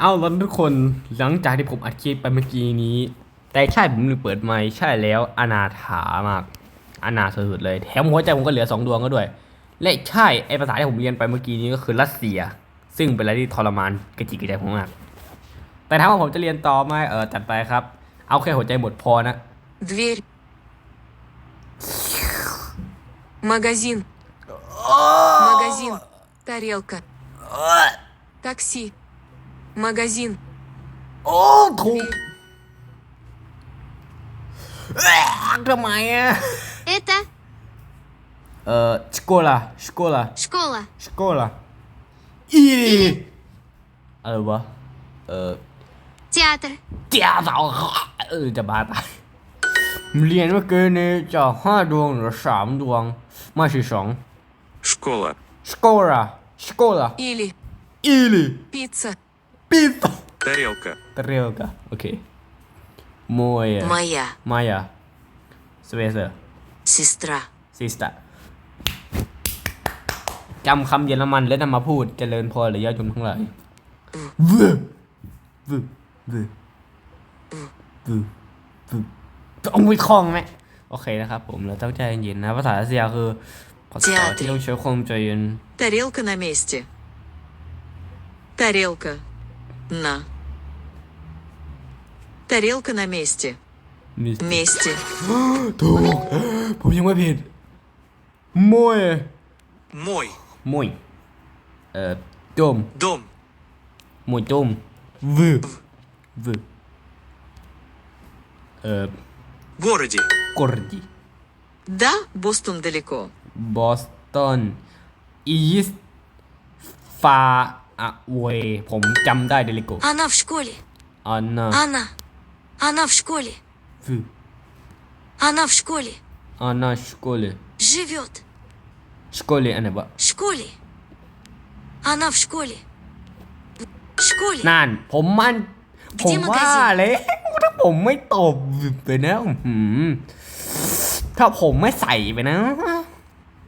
เอาล่ะทุกคนหลังจากที่ผมอัดคลิปไปเมื่อกี้นี้ แต่ใช่ผมลืมเปิดไมค์ใช่แล้วอนาถามากอนาถสุดๆเลย แถมหัวใจผมก็เหลือสองดวงก็ด้วย และใช่ไอภาษาที่ผมเรียนไปเมื่อกี้นี้ก็คือรัสเซีย ซึ่งเป็นอะไรที่ทรมานกระจิกกระใจผมมาก แต่ถ้าว่าผมจะเรียนต่อไหมเออจัดไปครับ เอาแค่หัวใจหมดพอนะ Дверь. Магазин. Магазин. Тарелка. Такси. Магазин. โอ้ถูก Дверь. ทำไมอ่ะ Это เอ่อสโกลาสโกลา школа. สโกลาอีอะไรวะเออ Театр. เจ้าสาวเออจะบ้าตายเรียนเมื่อกี้นี้จะห้าดวงหรือสามดวงไม่ใช่สอง Школа. สโกลาสโกลา Или อีลี пицца. ปีศาจ Тарелка. เรียวกะโอเคมวย Моя มายาสเวเซอร์ сестра. ซิสตาจำคำเยอรมันและนำมาพูดเจริญพรหรือญาติโยมทั้งหลายวืวืวืวืวืต้องวิคล่องไหมโอเคนะครับผมเราต้องใจเย็นๆนะภาษารัสเซียคือภาษาที่ต้องใช้ความใจเย็น Тарелка на месте. Тарелка. На. Тарелка на месте. Месте. Вместе. Тук. Помним обед. Мое. Мой. Мой. Э, дом. Дом. Мой дом. В. В. Э, В. Э, городе. Городе. Да, Бостон далеко. Бостон. И есть фа... อีสฟาอะเวผมจำได้เดลิโก Она в школе. อันนา Она. Она в школе. ฟู Она в школе. อันนาสโกเล Живет. สโกเลอันไหนวะ В школе. Она в школе. В школе. นั่น ผมมันผม Где ว่า магазин? เลยถ้าผมไม่ตบไปนะอื้อหือถ้าผมไม่ใส่ไปนะ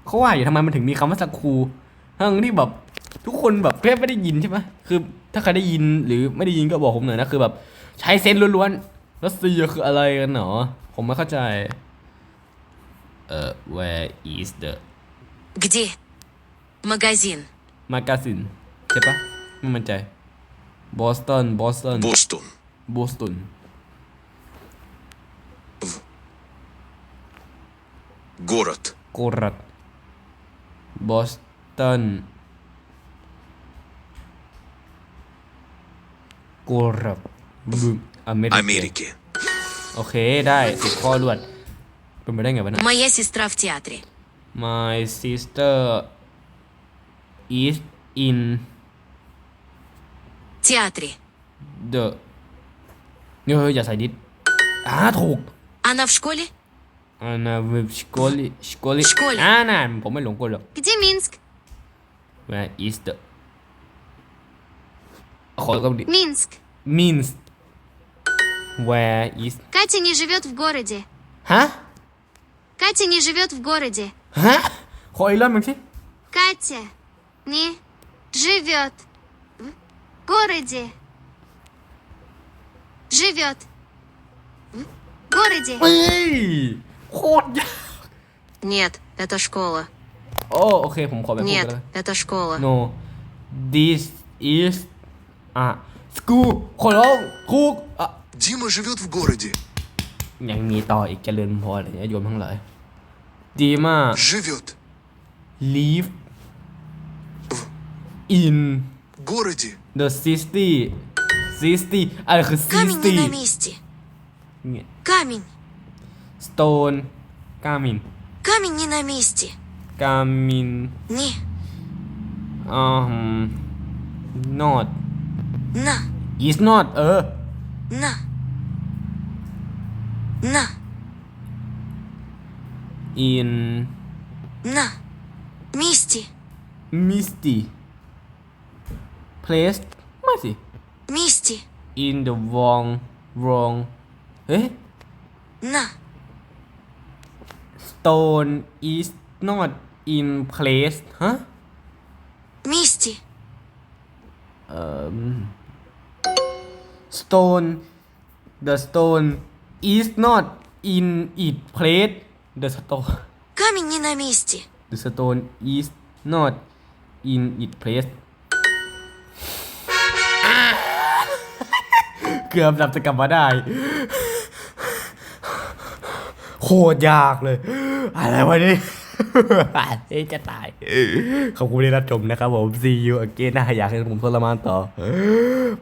เขาว่าอยู่ทำไมมันถึงมีคำว่าสกรูทั้งที่แบบ ทุกคนแบบแทบไม่ได้ยินใช่ไหมคือถ้าใครได้ยินหรือไม่ได้ยินก็บอกผมหน่อยนะคือแบบ ใช้เซนส์ล้วนๆรัสเซียคืออะไรกันหนอ ผมไม่เข้าใจ เอ่อ where is the Где? Магазин. magazine ใช่ปะไม่มั่นใจ Boston Boston Бостон. Boston Город. город Boston город บึงอเมริกา Америки. โอเคได้สิบข้อรวด เป็นไปได้ไงวะเนะ Моя сестра в театре. My sister is in Театре. the เฮ้ยอย่าใส่ดิดอ่าถูก Она в школе? อันนั้นวิชโกลิชโกลิ Школе อ่านั่นผมไม่หลงกลหรอก Где Минск? Where is the ขอก็ดิ Минск. means where is Катя не живет в городе. ฮะ Катя не живет в городе. ฮะ ขออีกรอบหนึ่งสิ Катя не живет в городе. Живет в городе. เฮ้ยโคตรยาก Нет, это школа. โอ้โอเค ผมขอแบบพูดกัน Нет, แล้ว это школа. no this is อ่ะ school ขอร้องคุกอ่ะ Дима живет в городе. ยังมีต่ออีกเจริญพรเลยโยมทั้งหลาย ดีมาก Живет live in городе. the city city อะไรคือ Камень city не на месте. เนี่ย Камень. stone กามิน Камень не на месте. กามิน Не. อืม not No. It's not เออ No. No. In No. Misty. Misty. Place What's it? Misty. In the wrong wrong Eh. No. Stone is not in place Huh? Misty. Um. stone the stone is not in its place the stone Камень не на месте. the stone is not in its place เกือบหลับจะกลับมาได้ โคตรยากเลย อะไรวะนี่ เอ๊ะ จะตาย ขอบคุณที่รับชมนะครับผม see you again นะอยากให้ผมทรมานต่อ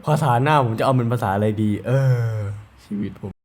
ภาษาหน้าผมจะเอาเป็นภาษาอะไรดี เออ ชีวิตผม